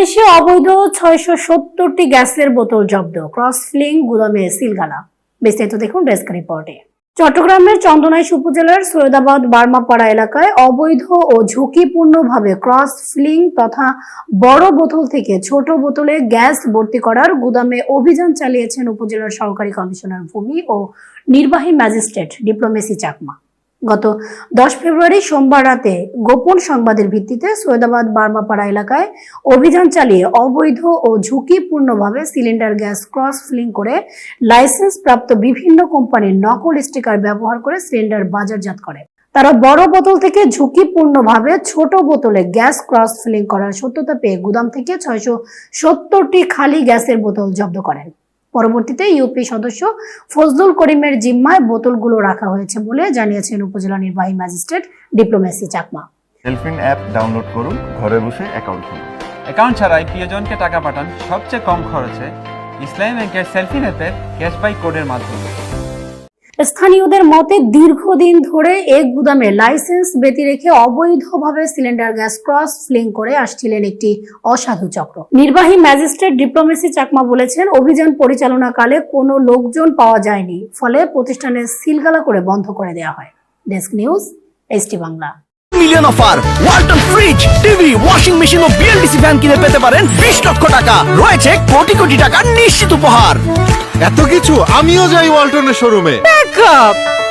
বাংলাদেশে অবৈধ ছয়শো সত্তরটি গ্যাসের বোতল জব্দ। ক্রস ফিলিং গুদামে সিলগালা। বিস্তারিত দেখুন ডেস্ক রিপোর্টে। চট্টগ্রামের চন্দনাইশ উপজেলার সৈয়দাবাদ, বার্মাপাড়া এলাকায় অবৈধ ও ঝুঁকিপূর্ণভাবে ক্রস ফিলিং তথা বড় বোতল থেকে ছোট বোতলে গ্যাস ভর্তি করার গুদামে অভিযান চালিয়েছেন উপজেলার সহকারী কমিশনার ভূমি ও নির্বাহী ম্যাজিস্ট্রেট ডিপ্লোমেসি চাকমা। গত দশ ফেব্রুয়ারি সোমবার রাতে গোপন সংবাদের ভিত্তিতে সৈয়দাবাদ বার্মাপাড়া এলাকায় অভিযান চালিয়ে অবৈধ ও ঝুঁকিপূর্ণভাবে সিলিন্ডার গ্যাস ক্রস ফিলিং করে লাইসেন্স প্রাপ্ত বিভিন্ন কোম্পানির নকল স্টিকার ব্যবহার করে সিলিন্ডার বাজারজাত করে। তারা বড় বোতল থেকে ঝুঁকিপূর্ণভাবে ছোট বোতলে গ্যাস ক্রস ফিলিং করার সত্যতা পেয়ে গুদাম থেকে ছয়শো সত্তরটি খালি গ্যাসের বোতল জব্দ করেন। পরবর্তীতে ইউপি সদস্য ফজলুল করিমের জিম্মায় বোতলগুলো রাখা হয়েছে বলে জানিয়েছেন উপজেলা নির্বাহী magistrate Diplomacy Chakma. Selfin app download করুন ঘরে বসে অ্যাকাউন্ট খুলুন। অ্যাকাউন্ট ছাড়াই প্রিয়জনকে টাকা পাঠান সবচেয়ে কম খরচে। ইসলামী ব্যাংকের সেলফি অ্যাপের ক্যাশবাই কোডের মাধ্যমে। স্থানীয়দের মতে দীর্ঘদিন ধরে এক গুদামে লাইসেন্স ব্যতি রেখে অবৈধভাবে সিলিন্ডার গ্যাস ক্রস ফিলিং করে আসছিলেন একটি অসাধু চক্র। নির্বাহী ম্যাজিস্ট্রেট ডিপ্লোমেসি চাকমা বলেছেন অভিযান পরিচালনাকালে কোনো লোকজন পাওয়া যায়নি ফলে প্রতিষ্ঠানের সিলগালা করে বন্ধ করে দেওয়া হয়। Desk news ST Bangla. Million offer Walton fridge TV washing machine ও বিএলডিসি ফ্যান কিনে পেতে পারেন বিশ লক্ষ টাকা। রয়েছে কোটি কোটি টাকা নিশ্চিত উপহার। এত কিছু আমিও যাই ওয়ালটনের শোরুমে up